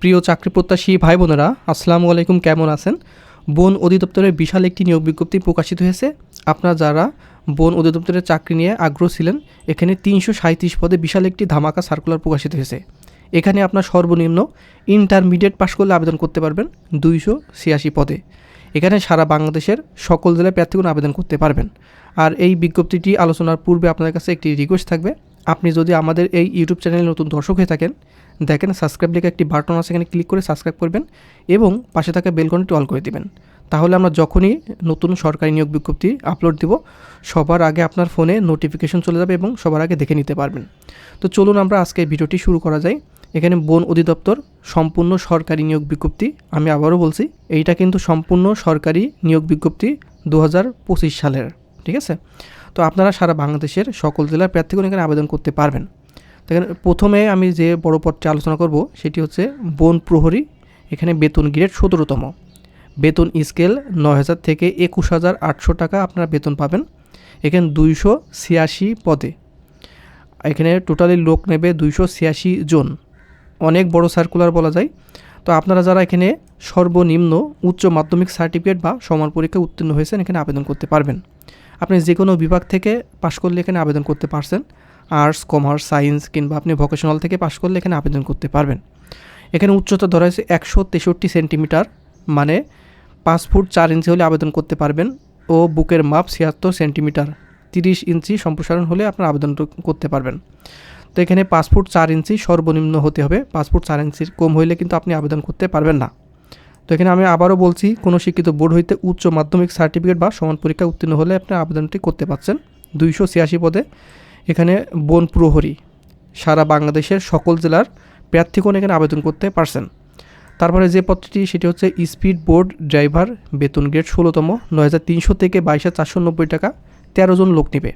প্রিয় চাকরি প্রত্যাশী ভাই বোনেরা আসসালামু আলাইকুম, কেমন আছেন? বন অধিদপ্তরের বিশাল একটি নিয়োগ বিজ্ঞপ্তি প্রকাশিত হয়েছে। আপনারা যারা বন অধিদপ্তরের চাকরি নিয়ে আগ্রহ ছিলেন, এখানে তিনশো সাঁত্রিশ পদে বিশাল একটি ধামাকা সার্কুলার প্রকাশিত হয়েছে। এখানে আপনার সর্বনিম্ন ইন্টারমিডিয়েট পাশ করলে আবেদন করতে পারবেন দুইশো ছিয়াশি পদে। এখানে সারা বাংলাদেশের সকল জেলায় প্রার্থীগণ আবেদন করতে পারবেন। আর এই বিজ্ঞপ্তিটি আলোচনার পূর্বে আপনাদের কাছে একটি রিকোয়েস্ট থাকবে। আপনি যদি আমাদের এই ইউটিউব চ্যানেলে নতুন দর্শক হয়ে থাকেন দেখেন সাবস্ক্রাইব লিখে একটি বাটন আছে, এখানে ক্লিক করে সাবস্ক্রাইব করবেন এবং পাশে থাকা বেলকনটি অল করে দিবেন। তাহলে আমরা যখনই নতুন সরকারি নিয়োগ বিজ্ঞপ্তি আপলোড দিব, সবার আগে আপনার ফোনে নোটিফিকেশন চলে যাবে এবং সবার আগে দেখে নিতে পারবেন। তো চলুন আমরা আজকে ভিডিওটি শুরু করা যায় এখানে বন অধিদপ্তর সম্পূর্ণ সরকারি নিয়োগ বিজ্ঞপ্তি, আমি আবারও বলছি, এইটা কিন্তু সম্পূর্ণ সরকারি নিয়োগ বিজ্ঞপ্তি দু হাজার পঁচিশ সালের, ঠিক আছে? তো আপনারা সারা বাংলাদেশের সকল জেলার প্রার্থীগণ এখানে আবেদন করতে পারবেন। দেখেন, প্রথমে আমি যে বড় পদটি আলোচনা করব, সেটি হচ্ছে বন প্রহরী, এখানে বেতন গ্রেড সতেরোতম। বেতন স্কেল নয় হাজার থেকে একুশ হাজার আটশো টাকা আপনারা বেতন পাবেন। এখানে দুইশো ছিয়াশি পদে। এখানে টোটালি লোক নেবে দুইশো ছিয়াশি জন। অনেক বড় সার্কুলার বলা যায়। তো আপনারা যারা এখানে সর্বনিম্ন উচ্চ মাধ্যমিক সার্টিফিকেট বা সমান পরীক্ষায় উত্তীর্ণ হয়েছেন, এখানে আবেদন করতে পারবেন। আপনি যে কোনো বিভাগ থেকে পাশ করলে এখানে আবেদন করতে পারছেন। আর্টস, কমার্স, সায়েন্স কিংবা আপনি ভোকেশনাল থেকে পাশ করলে এখানে আবেদন করতে পারবেন। এখানে উচ্চতা ধরা হয়েছে একশো তেষট্টি সেন্টিমিটার মানে পাঁচ ফুট চার ইঞ্চি হলে আবেদন করতে পারবেন ও বুকের মাপ ছিয়াত্তর সেন্টিমিটার, তিরিশ ইঞ্চি সম্প্রসারণ হলে আপনার আবেদন করতে পারবেন। তো এখানে পাঁচ ফুট চার ইঞ্চি সর্বনিম্ন হতে হবে, পাঁচ ফুট চার ইঞ্চির কম হইলে কিন্তু আপনি আবেদন করতে পারবেন না। তো এখানে আমি আবারও বলছি, কোনো শিক্ষিত বোর্ড হইতে উচ্চ মাধ্যমিক সার্টিফিকেট বা সমান পরীক্ষা উত্তীর্ণ হলে আপনি আবেদনটি করতে পারছেন। দুইশো ছিয়াশি পদে এখানে বন প্রহরী। সারা বাংলাদেশের সকল জেলার প্রার্থীগণ এখানে আবেদন করতে পারছেন। তারপরে যে পদটি, সেটি হচ্ছে স্পিড বোর্ড ড্রাইভার, বেতন গ্রেড ষোলোতম, নয় হাজার তিনশো থেকে বাইশ হাজার চারশো নব্বই টাকা, তেরো জন লোক নেবে।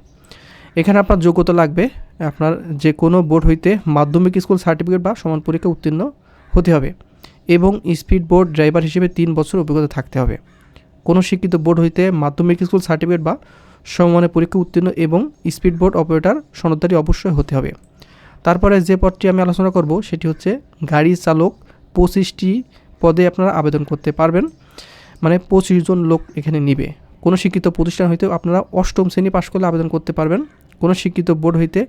এখানে আপনার যোগ্যতা লাগবে, আপনার যে কোনো বোর্ড হইতে মাধ্যমিক স্কুল সার্টিফিকেট বা সমান পরীক্ষা উত্তীর্ণ হতে হবে এবং স্পিড বোর্ড ড্রাইভার হিসেবে তিন বছর অভিজ্ঞতা থাকতে হবে। কোনো শিক্ষিত বোর্ড হইতে মাধ্যমিক স্কুল সার্টিফিকেট বা সমমানের পরীক্ষা উত্তীর্ণ এবং স্পিড বোর্ড অপারেটর সনদধারী অবশ্যই হতে হবে। তারপরে যে পদটি আমি আলোচনা করব, সেটি হচ্ছে গাড়ি চালক পঁচিশটি পদে আপনারা আবেদন করতে পারবেন। মানে পঁচিশ জন লোক এখানে নিবে। কোনো শিক্ষিত প্রতিষ্ঠান হইতে আপনারা অষ্টম শ্রেণি পাশ করলে আবেদন করতে পারবেন। কোনো শিক্ষিত বোর্ড হইতে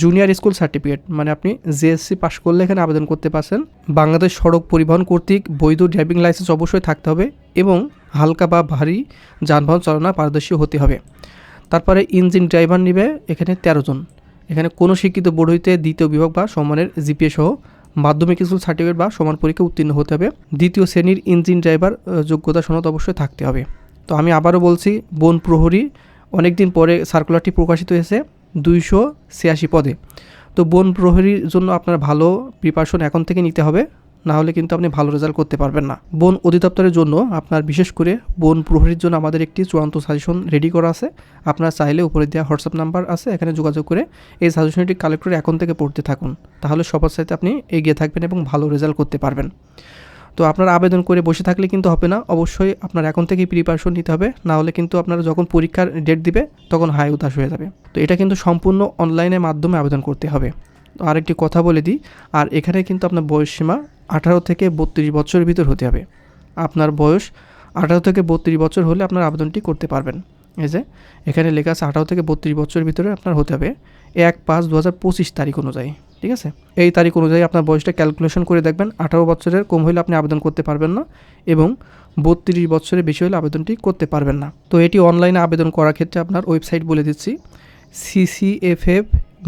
জুনিয়র স্কুল সার্টিফিকেট মানে আপনি জেএসসি পাশ করলে এখানে আবেদন করতে পারছেন। বাংলাদেশ সড়ক পরিবহন কর্তৃক বৈধ ড্রাইভিং লাইসেন্স অবশ্যই থাকতে হবে এবং হালকা বা ভারী যানবাহন চালনা পারদর্শী হতে হবে। তারপরে ইঞ্জিন ড্রাইভার নিবে এখানে তেরো জন। এখানে কোনো শিক্ষিত বোর্ড হইতে দ্বিতীয় বিভাগ বা সমানের জিপিএ সহ মাধ্যমিক স্কুল সার্টিফিকেট বা সমান পরীক্ষা উত্তীর্ণ হতে হবে। দ্বিতীয় শ্রেণির ইঞ্জিন ড্রাইভার যোগ্যতা সনদ অবশ্যই থাকতে হবে। তো আমি আবারও বলছি, বন প্রহরী অনেক দিন পরে সার্কুলারটি প্রকাশিত হয়েছে দুইশো ছিয়াশি পদে। তো বন প্রহরীর জন্য আপনার ভালো প্রিপারেশন এখন থেকে নিতে হবে। না হলে কিন্তু আপনি ভালো রেজাল্ট করতে পারবেন না। বন অধিদপ্তরের জন্য আপনার বিশেষ করে বন প্রহরীর জন্য আমাদের একটি চূড়ান্ত সাজেশন রেডি করা আছে। আপনার চাইলে উপরে দেওয়া হোয়াটসঅ্যাপ নাম্বার আছে, এখানে যোগাযোগ করে এই সাজেশনটি কালেক্ট করে এখন থেকে পড়তে থাকুন। তাহলে সবার সাথে আপনি এগিয়ে থাকবেন এবং ভালো রেজাল্ট করতে পারবেন। তো আপনার আবেদন করে বসে থাকলে কিন্তু হবে না, অবশ্যই আপনার এখন থেকেই প্রিপারেশন নিতে হবে না হলে কিন্তু আপনারা যখন পরীক্ষার ডেট দিবে, তখন হাই উদাস হয়ে যাবে। তো এটা কিন্তু সম্পূর্ণ অনলাইনের মাধ্যমে আবেদন করতে হবে। তো আরেকটি কথা বলে দিই, আর এখানে কিন্তু আপনার বয়স সীমা আঠারো থেকে বত্রিশ বছরের ভিতর হতে হবে। আপনার বয়স আঠারো থেকে বত্রিশ বছর হলে আপনার আবেদনটি করতে পারবেন। এই যে, এখানে লেখা আছে আঠারো থেকে বত্রিশ বছরের ভিতরে আপনার হতে হবে এক পাঁচ দু হাজার পঁচিশ তারিখ অনুযায়ী, ঠিক আছে? এই তারিখ অনুযায়ী আপনার বয়সটা ক্যালকুলেশন করে দেখবেন, আঠারো বছরের কম হলে আপনি আবেদন করতে পারবেন না এবং বত্রিশ বছরের বেশি হলে আবেদনটি করতে পারবেন না। তো এটি অনলাইনে আবেদন করার ক্ষেত্রে আপনার ওয়েবসাইট বলে দিচ্ছি CCFF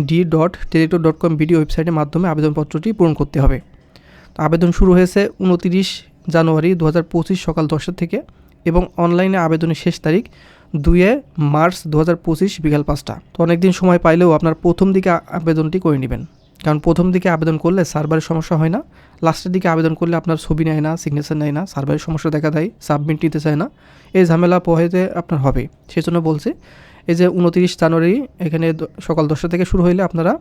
D dot teletalk dot com video ওয়েবসাইটের মাধ্যমে আবেদনপত্রটি পূরণ করতে হবে। তো আবেদন শুরু হয়েছে উনতিরিশ জানুয়ারি দু হাজার পঁচিশ সকাল দশটা থেকে এবং অনলাইনে আবেদনের শেষ তারিখ দুয়ে মার্চ দু হাজার পঁচিশ বিকাল পাঁচটা। তো অনেকদিন সময় পাইলেও আপনার প্রথম দিকে আবেদনটি করে নেবেন। কারণ প্রথম দিকে আবেদন করলে সার্ভারের সমস্যা হয় না। লাস্টের দিকে আবেদন করলে আপনার ছবি নেয় না সিগনেচার নেয় না সার্ভারের সমস্যা দেখা দেয় সাবমিট নিতে চায় না। এই ঝামেলা পোহাইতে আপনার হবে। সেই জন্য বলছে এই যে উনতিরিশ জানুয়ারি এখানে সকাল দশটা থেকে শুরু হইলে আপনারা,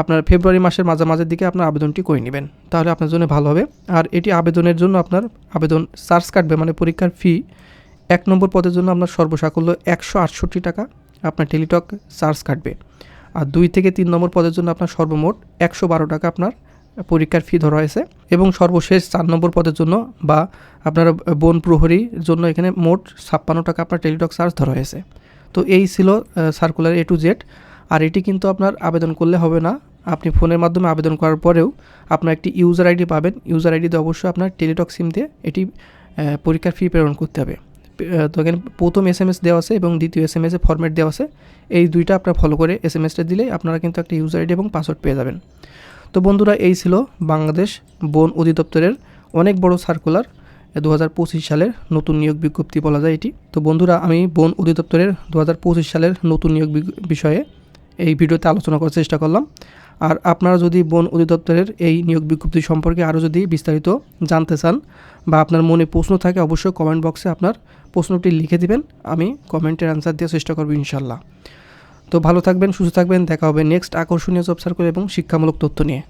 আপনার ফেব্রুয়ারি মাসের মাঝামাঝির দিকে আপনার আবেদনটি করে নেবেন। তাহলে আপনার জন্য ভালো হবে। আর এটি আবেদনের জন্য আপনার আবেদন চার্জ কাটবে মানে পরীক্ষার ফি এক নম্বর পদের জন্য আপনার সর্বসাকল্য একশো আটষট্টি টাকা আপনার টেলিটক চার্জ কাটবে। আর দুই থেকে তিন নম্বর পদের জন্য আপনার সর্বমোট একশো বারো টাকা আপনার পরীক্ষার ফি ধরা হয়েছে। এবং সর্বশেষ চার নম্বর পদের জন্য বা আপনার বন প্রহরীর জন্য এখানে মোট ছাপ্পান্ন টাকা আপনার টেলিটক চার্জ ধরা হয়েছে। তো এই ছিল সার্কুলার এ টু জেড আর এটি কিন্তু আপনার আবেদন করলে হবে না। আপনি ফোনের মাধ্যমে আবেদন করার পরেও আপনার একটি ইউজার আইডি পাবেন। ইউজার আইডিতে অবশ্যই আপনার টেলিটক সিম দিয়ে এটি পরীক্ষার ফি প্রেরণ করতে হবে। তো এখানে প্রথম এস এম এস দেওয়া আছে এবং দ্বিতীয় এস এম এসে ফরম্যাট দেওয়া আছে। এই দুইটা আপনার ফলো করে এস এম এসটা দিলেই আপনারা কিন্তু একটা ইউজার আইডি এবং পাসওয়ার্ড পেয়ে যাবেন। তো বন্ধুরা, এই ছিল বাংলাদেশ বন অধিদপ্তরের অনেক বড় সার্কুলার দু হাজার পঁচিশ সালের নতুন নিয়োগ বিজ্ঞপ্তি বলা যায় এটি। তো বন্ধুরা, আমি বন অধিদপ্তরের দু হাজার পঁচিশ সালের নতুন নিয়োগ বিষয়ে এই ভিডিওতে আলোচনা করার চেষ্টা করলাম। আর আপনারা যদি বন অধিদপ্তরের এই নিয়োগ বিজ্ঞপ্তি সম্পর্কে আরও যদি বিস্তারিত জানতে চান বা আপনার মনে প্রশ্ন থাকে, অবশ্যই কমেন্ট বক্সে আপনার প্রশ্নটি লিখে দিবেন। আমি কমেন্টের অ্যান্সার দেওয়ার চেষ্টা করব ইনশাল্লাহ। তো ভালো থাকবেন, সুস্থ থাকবেন। দেখা হবে নেক্সট আকর্ষণীয় জব সার্কেল এবং শিক্ষামূলক তথ্য নিয়ে।